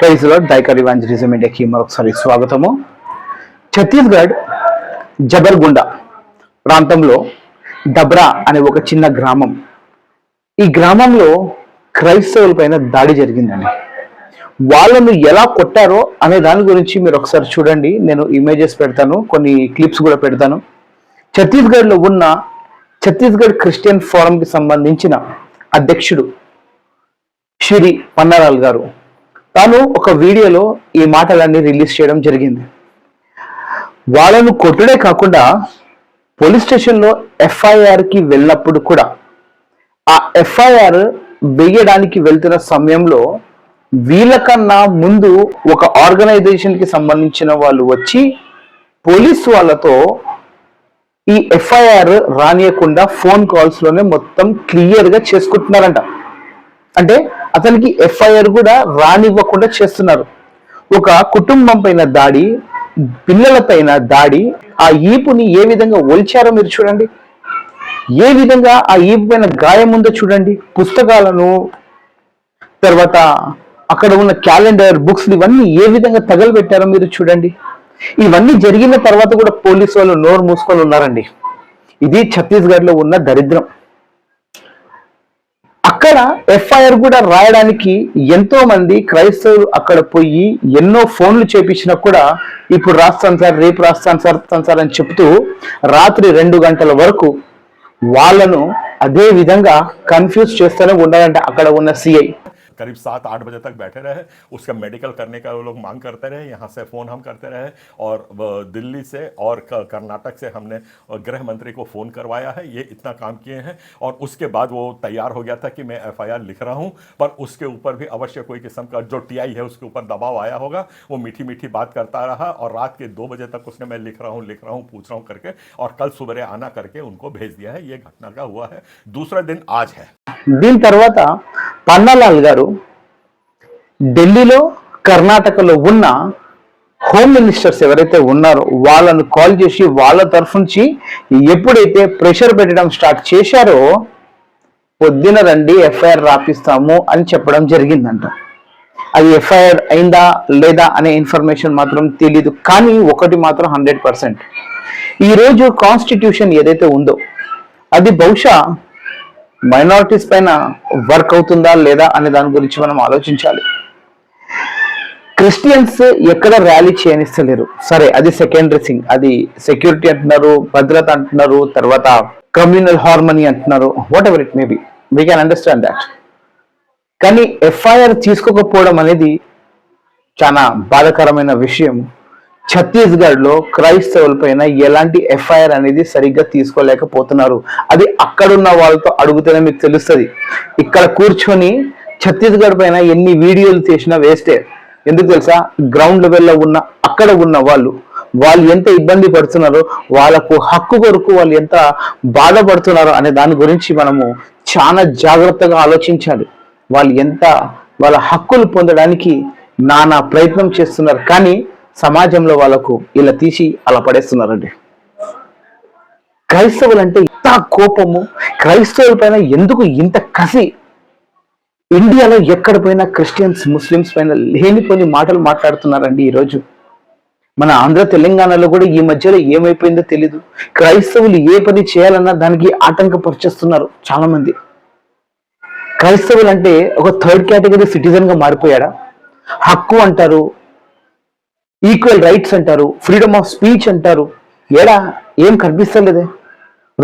ప్రైజ్లో డైకర్ ఇవాంజలిజం ఇండియాకి మరొకసారి స్వాగతము. ఛత్తీస్గఢ్ జబర్గుండా ప్రాంతంలో డబ్రా అనే ఒక చిన్న గ్రామం. ఈ గ్రామంలో క్రైస్తవుల పైన దాడి జరిగిందండి. వాళ్ళను ఎలా కొట్టారో అనే దాని గురించి మీరు ఒకసారి చూడండి. నేను ఇమేజెస్ పెడతాను కొన్ని క్లిప్స్ కూడా పెడతాను. ఛత్తీస్గఢ్లో ఉన్న ఛత్తీస్గఢ్ క్రిస్టియన్ ఫోరంకి సంబంధించిన అధ్యక్షుడు శ్రీ పన్నారాల్ గారు తాను ఒక వీడియోలో ఈ మాటలన్నీ రిలీజ్ చేయడం జరిగింది. వాళ్ళను కొట్టుడే కాకుండా పోలీస్ స్టేషన్లో ఎఫ్ఐఆర్కి వెళ్ళినప్పుడు కూడా ఆ ఎఫ్ఐఆర్ వేయడానికి వెళ్తున్న సమయంలో వీళ్ళకన్నా ముందు ఒక ఆర్గనైజేషన్కి సంబంధించిన వాళ్ళు వచ్చి పోలీస్ వాళ్ళతో ఈ ఎఫ్ఐఆర్ రానియకుండా ఫోన్ కాల్స్లోనే మొత్తం క్లియర్గా చేసుకుంటున్నారంట. అంటే అతనికి ఎఫ్ఐఆర్ కూడా రానివ్వకుండా చేస్తున్నారు. ఒక కుటుంబం పైన దాడి పిల్లలపైన దాడి ఆ ఈపుని ఏ విధంగా ఒల్చారో మీరు చూడండి. ఏ విధంగా ఆ ఈపు పైన గాయం ఉందో చూడండి. పుస్తకాలను తర్వాత అక్కడ ఉన్న క్యాలెండర్ బుక్స్ ఇవన్నీ ఏ విధంగా తగలబెట్టారో మీరు చూడండి. ఇవన్నీ జరిగిన తర్వాత కూడా పోలీసు వాళ్ళు నోరు మూసుకొని ఉన్నారండి. ఇది ఛత్తీస్గఢ్లో ఉన్న దరిద్రం. అక్కడ ఎఫ్ఐఆర్ కూడా రాయడానికి ఎంతో మంది క్రైస్తవులు అక్కడ పోయి ఎన్నో ఫోన్లు చేపించినా కూడా ఇప్పుడు రాస్తాను సార్ రేపు రాస్తాను సార్ సార్ అని చెప్తూ రాత్రి రెండు గంటల వరకు వాళ్ళను అదే విధంగా కన్ఫ్యూజ్ చేస్తూనే ఉండాలంటే అక్కడ ఉన్న సిఐ करीब सात, आठ बजे तक बैठे रहे, उसका मेडिकल करने का वो लोग मांग करते रहे, यहाँ से फ़ोन हम करते रहे और दिल्ली से और कर्नाटक से हमने गृह मंत्री को फ़ोन करवाया है, ये इतना काम किए हैं और उसके बाद वो तैयार हो गया था कि मैं एफआईआर लिख रहा हूँ, पर उसके ऊपर भी अवश्य कोई किस्म का जो टीआई है उसके ऊपर दबाव आया होगा, वो मीठी मीठी बात करता रहा और रात के दो बजे तक उसने मैं लिख रहा हूँ, लिख रहा हूँ, पूछ रहा हूँ करके और कल सुबह आना करके उनको भेज दिया है, ये घटना का हुआ है, दूसरा दिन आज है। దీని తర్వాత పన్నాలాల్ గారు ఢిల్లీలో కర్ణాటకలో ఉన్న హోమ్ మినిస్టర్స్ ఎవరైతే ఉన్నారో వాళ్ళను కాల్ చేసి వాళ్ళ తరఫు నుంచి ఎప్పుడైతే ప్రెషర్ పెట్టడం స్టార్ట్ చేశారో పొద్దున రండి ఎఫ్ఐఆర్ రాపిస్తాము అని చెప్పడం జరిగిందంట. అది ఎఫ్ఐఆర్ అయిందా లేదా అనే ఇన్ఫర్మేషన్ మాత్రం తెలీదు కానీ ఒకటి మాత్రం హండ్రెడ్ పర్సెంట్. ఈరోజు కాన్స్టిట్యూషన్ ఏదైతే ఉందో అది బహుశా మైనారిటీస్ పైన వర్క్ అవుతుందా లేదా అనే దాని గురించి మనం ఆలోచించాలి. క్రిస్టియన్స్ ఎక్కడ ర్యాలీ చేయనిస్తలేరు. సరే అది సెకండరీ థింగ్ అది సెక్యూరిటీ అంటున్నారు భద్రత అంటున్నారు తర్వాత కమ్యూనల్ హార్మనీ అంటున్నారు whatever it maybe we can understand that కానీ ఎఫ్ఐఆర్ తీసుకోకపోవడం అనేది చాలా బాధాకరమైన విషయం. ఛత్తీస్గఢ్లో క్రైస్తవుల పైన ఎలాంటి ఎఫ్ఐఆర్ అనేది సరిగ్గా తీసుకోలేకపోతున్నారు. అది అక్కడున్న వాళ్ళతో అడుగుతూనే మీకు తెలుస్తుంది. ఇక్కడ కూర్చొని ఛత్తీస్గఢ్ పైన ఎన్ని వీడియోలు తీసినా వేస్టే. ఎందుకు తెలుసా? గ్రౌండ్ లెవెల్లో ఉన్న అక్కడ ఉన్న వాళ్ళు వాళ్ళు ఎంత ఇబ్బంది పడుతున్నారో వాళ్ళకు హక్కు కొరకు వాళ్ళు ఎంత బాధపడుతున్నారో అనే దాని గురించి మనము చాలా జాగ్రత్తగా ఆలోచించాలి. వాళ్ళు ఎంత వాళ్ళ హక్కులు పొందడానికి నానా ప్రయత్నం చేస్తున్నారు. కానీ సమాజంలో వాళ్ళకు ఇలా తీసి అలా పడేస్తున్నారండి. క్రైస్తవులు అంటే ఇంత కోపము క్రైస్తవుల పైన ఎందుకు ఇంత కసి? ఇండియాలో ఎక్కడ పోయినా క్రిస్టియన్స్ ముస్లిమ్స్ పైన లేనిపోని మాటలు మాట్లాడుతున్నారండి ఈరోజు. మన ఆంధ్ర తెలంగాణలో కూడా ఈ మధ్యలో ఏమైపోయిందో తెలీదు. క్రైస్తవులు ఏ పని చేయాలన్నా దానికి ఆటంకపరిచేస్తున్నారు చాలా మంది క్రైస్తవులు అంటే ఒక థర్డ్ కేటగిరీ సిటిజన్గా మారిపోయాడా? హక్కు అంటారు ఈక్వల్ రైట్స్ అంటారు ఫ్రీడమ్ ఆఫ్ స్పీచ్ అంటారు. ఎలా ఏం కనిపిస్తలేదే?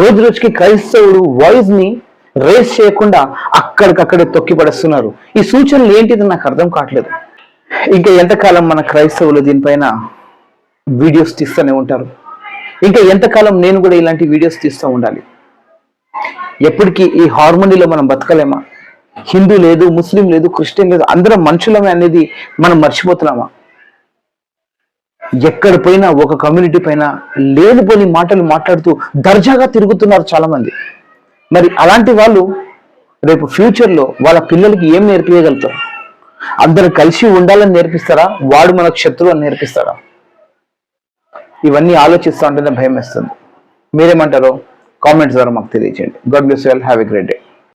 రోజు రోజుకి క్రైస్తవుడు వాయిస్ని రేస్ చేయకుండా అక్కడికక్కడే తొక్కిపడేస్తున్నారు. ఈ సూచనలు ఏంటిది నాకు అర్థం కావట్లేదు. ఇంకా ఎంతకాలం మన క్రైస్తవులు దీనిపైన వీడియోస్ తీస్తూనే ఉంటారు? ఇంకా ఎంతకాలం నేను కూడా ఇలాంటి వీడియోస్ తీస్తూ ఉండాలి? ఎప్పటికీ ఈ హార్మోనీలో మనం బతకలేమా? హిందూ లేదు ముస్లిం లేదు క్రిస్టియన్ లేదు అందరం మనుషులమే అనేది మనం మర్చిపోతున్నామా? ఎక్కడ పోయినా ఒక కమ్యూనిటీ పైన లేనిపోని మాటలు మాట్లాడుతూ దర్జాగా తిరుగుతున్నారు చాలామంది. మరి అలాంటి వాళ్ళు రేపు ఫ్యూచర్లో వాళ్ళ పిల్లలకి ఏం నేర్పించగలుగుతారు అందరు కలిసి ఉండాలని నేర్పిస్తారా? వాడు మనకు శత్రువు అని నేర్పిస్తారా? ఇవన్నీ ఆలోచిస్తూ ఉంటేనే భయం వేస్తుంది. మీరేమంటారో కామెంట్స్ ద్వారా మాకు తెలియజేయండి God bless well have a great day